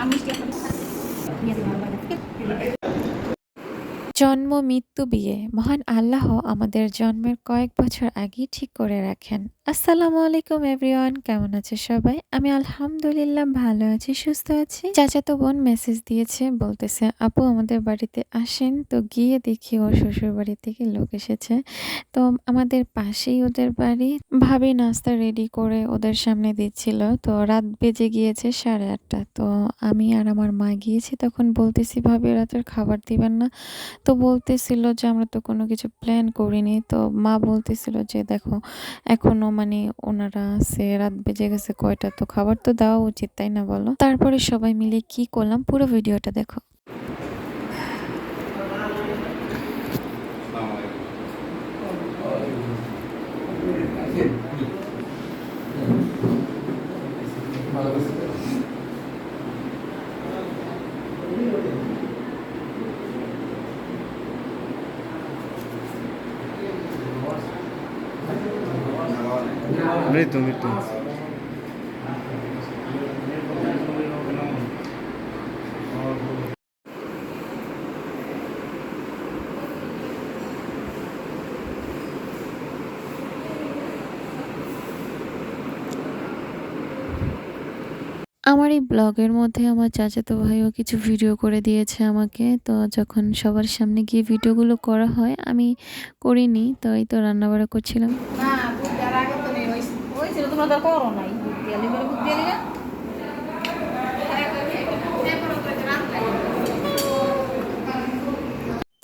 আমি জন্ম, মৃত্যু, বিয়ে। মহান আল্লাহ আমাদের জন্মের কয়েক বছর আগেই ঠিক করে রাখেন। আসসালামু আলাইকুম, এভরিওয়ান। কেমন আছে সবাই? আমি আলহামদুলিল্লাহ ভালো আছি, সুস্থ আছি। চাচাতো বোন মেসেজ দিয়েছে, বলতেছে, আপু, আমাদের বাড়িতে আসেন। তো গিয়ে দেখি ওর শ্বশুর বাড়ি থেকে লোক এসেছে। তো আমাদের পাশেই ওদের বাড়ি। ভাবি নাস্তা রেডি করে ওদের সামনে দিচ্ছিল। তো রাত বেজে গিয়েছে সাড়ে আটটা। তো আমি আর আমার মা গিয়েছি, তখন বলতেছি, ভাবি, রাতের খাবার দিবেন না। তো বলতেছিল যে আমরা তো কোনো কিছু প্ল্যান করিনি। তো মা বলতেছিল যে দেখো, এখনও মানে ওনারা আছে, রাত বেজে গেছে, কয়টা? তো খাবার তো দেওয়া উচিত, তাই না বলো? তারপরে সবাই মিলে কি করলাম, পুরো ভিডিওটা দেখো। মৃত্যু মৃত্যু। আমার এই ব্লগের মধ্যে আমার চাচাতো ভাইও কিছু ভিডিও করে দিয়েছে আমাকে, তো যখন সবার সামনে গিয়ে ভিডিওগুলো করা হয়, আমি করিনি, তো এই তো রান্নাবাড়া করছিলাম না দুধ দেওয়ার আগে তো নেই হয়েছিল তোমরা তো করো নাই। দিয়ে দুধ দিয়ে দিলে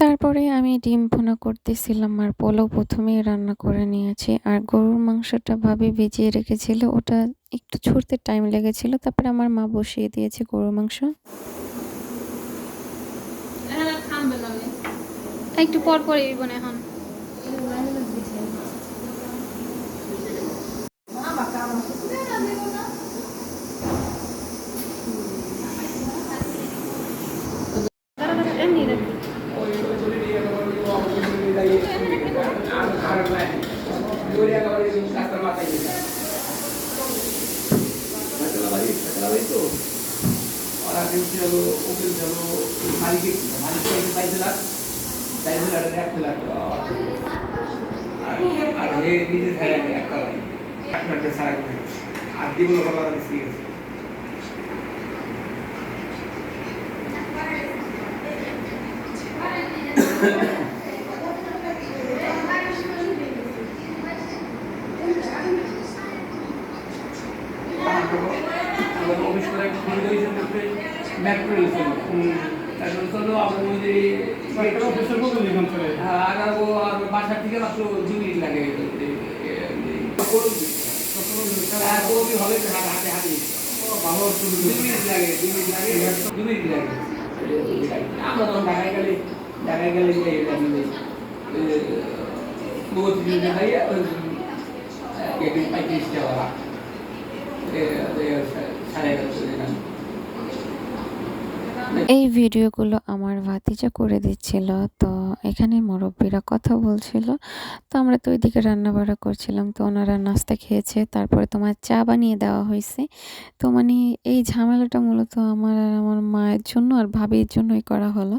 তারপরে আমি ডিম ভুনা করতেছিলাম আর পোলাও প্রথমেই রান্না করে নিয়েছি। আর গরুর মাংসটা ভাবে ভিজিয়ে রেখেছিল ওটা একটু ছুটতে টাইম লেগেছিল। তারপরে আমার মা বসিয়ে দিয়েছে গরুর মাংস। একটু পর পরে বোন এখন আর দিগুলো ভালো ঠিক আছে অফিস করে খুলে দিয়েছেন মেট্রো রেল এখন চলো আমরা ওই যে অফিসের কত দিন চলে হ্যাঁ, আর আর বাসার থেকে মাত্র দু মিনিট লাগে। হ্যাঁ, হবে তো হাতে হাতে ভালো দু মিনিট লাগে দু মিনিট লাগে দু মিনিট লাগে। আমরা তখন ঢাকায় গেলে ঢাকায় গেলে যে টাকা সাড়ে এগারোশো টাকা এই ভিডিওগুলো আমার ভাতিজা করে দিচ্ছিল, তো এখানে মুরব্বীরা কথা বলছিল। তো আমরা তো ওইদিকে রান্নাবাড়া করছিলাম, তো ওনারা নাস্তা খেয়েছে, তারপরে তোমার চা বানিয়ে দেওয়া হয়েছে। তো মানে এই ঝামেলাটা মূলত আমার আর আমার মায়ের জন্য আর ভাবির জন্যই করা হলো।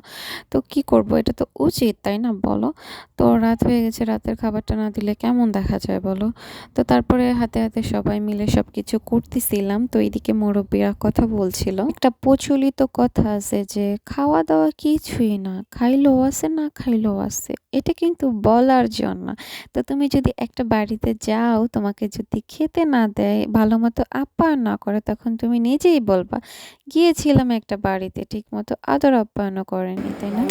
তো কি করব, এটা তো উচিত, তাই না বলো? তো রাত হয়ে গেছে, রাতের খাবারটা না দিলে কেমন দেখা যায় বলো? তো তারপরে হাতে হাতে সবাই মিলে সব কিছু করতেছিলাম, তো এইদিকে মুরব্বীরা কথা বলছিল। একটা প্রচলিত কথা আছে যে খাওয়া দাওয়া কিছুই না, খাইলেও আছে, না খাইলেও আছে, এটা কিন্তু বলার জন্য। তো তুমি যদি একটা বাড়িতে যাও, তোমাকে যদি খেতে না দেয় ভালো মতো আপ্যায়ন না করে, তখন তুমি নিজেই বলবা, গিয়েছিলাম একটা বাড়িতে ঠিক মতো আদর আপ্যায়নও করেনি, তাই না?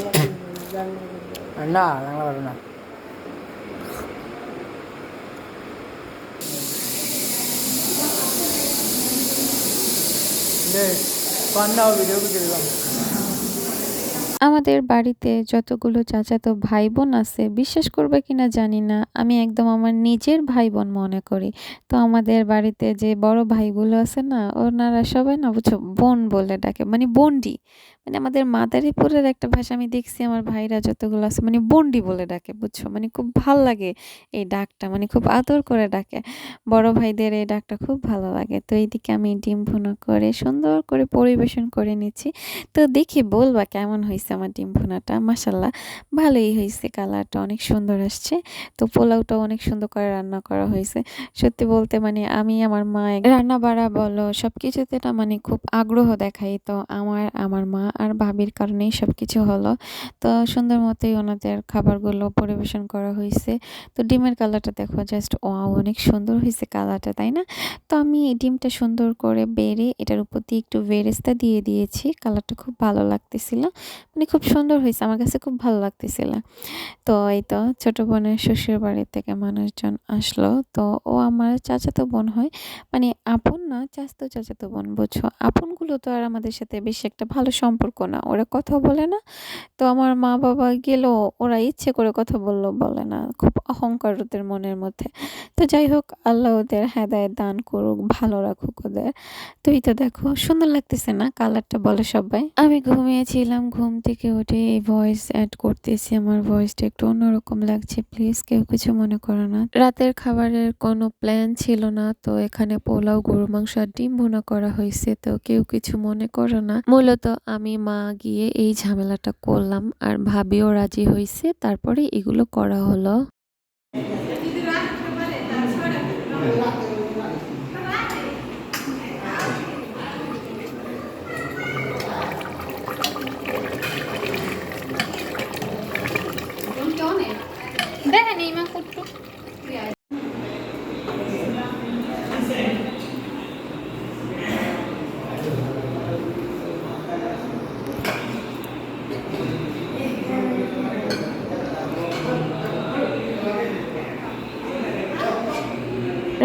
না পারো না পান্না ভিডিও করে দিলাম আমাদের বাড়িতে যতগুলো চাচাতো ভাই বোন আছে, বিশ্বাস করবে কিনা জানি না। আমি একদম আমার নিজের ভাই বোন মনে করি। তো আমাদের বাড়িতে যে বড় ভাইগুলো আছে না, ওনারা সবাই না বুঝছ বোন বলে ডাকে মানে বন্ডি। মানে আমাদের মাদারীপুরের একটা ভাষা আমি দেখছি, আমার ভাইরা যতগুলো আছে মানে বন্ডি বলে ডাকে, বুঝছ? মানে খুব ভালো লাগে এই ডাকটা মানে খুব আদর করে ডাকে। বড় ভাইদের এই ডাকটা খুব ভালো লাগে। তো এইদিকে আমি ডিম ভুনা করে সুন্দর করে পরিবেশন করে নিচ্ছি। তো দেখি বলবা কেমন হয়েছে আমার ডিম ভুনাটা মাসাল্লাহ ভালোই হয়েছে, কালারটা অনেক সুন্দর আসছে। তো পোলাওটাও অনেক সুন্দর করে রান্না করা হয়েছে। সত্যি বলতে মানে আমি, আমার মা রান্না বাড়া বলো সব কিছুতে মানে খুব আগ্রহ দেখাই তো আমার আমার মা আর ভাবির কারণেই সব কিছু হলো। তো সুন্দর মতোই ওনাদের খাবারগুলো পরিবেশন করা হয়েছে। তো ডিমের কালারটা দেখো জাস্ট ও অনেক সুন্দর হয়েছে কালারটা, তাই না? তো আমি এই ডিমটা সুন্দর করে বেড়ে, এটার উপর দিয়ে একটু বেরেস্তা দিয়ে দিয়েছি। কালারটা খুব ভালো লাগতেছিল। মানে খুব সুন্দর হয়েছে আমার কাছে খুব ভালো লাগতেছিল। তো এই তো ছোটো বোনের শ্বশুর বাড়ি থেকে মানুষজন আসলো। তো ও আমার চাচাতো বোন হয় মানে আপন না, চাচাতো চাচাতো বোন, বুঝছ? আপনগুলো তো আর আমাদের সাথে বেশি একটা ভালো সম্পর্ক না, ওরা কথা বলে না। তো আমার মা বাবা গেলেও ওরা ইচ্ছে করে কথা বলল, বলে না, খুব অহংকার ওদের মনের মধ্যে। তো যাই হোক, আল্লাহ ওদের হেদায় দান করুক, ভালো রাখুক ওদের। তুই তো দেখো, সুন্দর লাগতেছে না কালারটা বলে সবাই? আমি ঘুমিয়েছিলাম, ঘুম থেকে উঠে এই ভয়েস অ্যাড করতেছি, আমার ভয়েসটা একটু অন্যরকম লাগছে প্লিজ কেউ কিছু মনে করো না। রাতের খাবারের কোনো প্ল্যান ছিল না, তো এখানে পোলাও গরু মাংস আর ডিম ভুনা করা হয়েছে, তো কেউ কিছু মনে করো না। মূলত আমি মা গিয়ে এই ঝামেলাটা করলাম আর ভাবিও রাজি হয়েছে, তারপরে এগুলো করা হলো। দেখেন এই মা করতো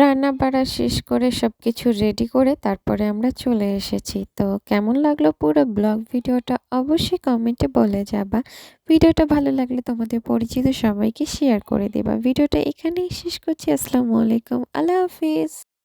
রান্না বাড়া শেষ করে সব কিছু রেডি করে তারপরে আমরা চলে এসেছি। তো কেমন লাগল পুরো ব্লগ ভিডিওটা অবশ্যই কমেন্টে বলে যাবা। ভিডিওটা ভালো লাগলে তোমাদের পরিচিত সবাইকে শেয়ার করে দেবা। ভিডিওটা এখানেই শেষ করছি। আসসালামু আলাইকুম। আল্লাহ হাফিজ।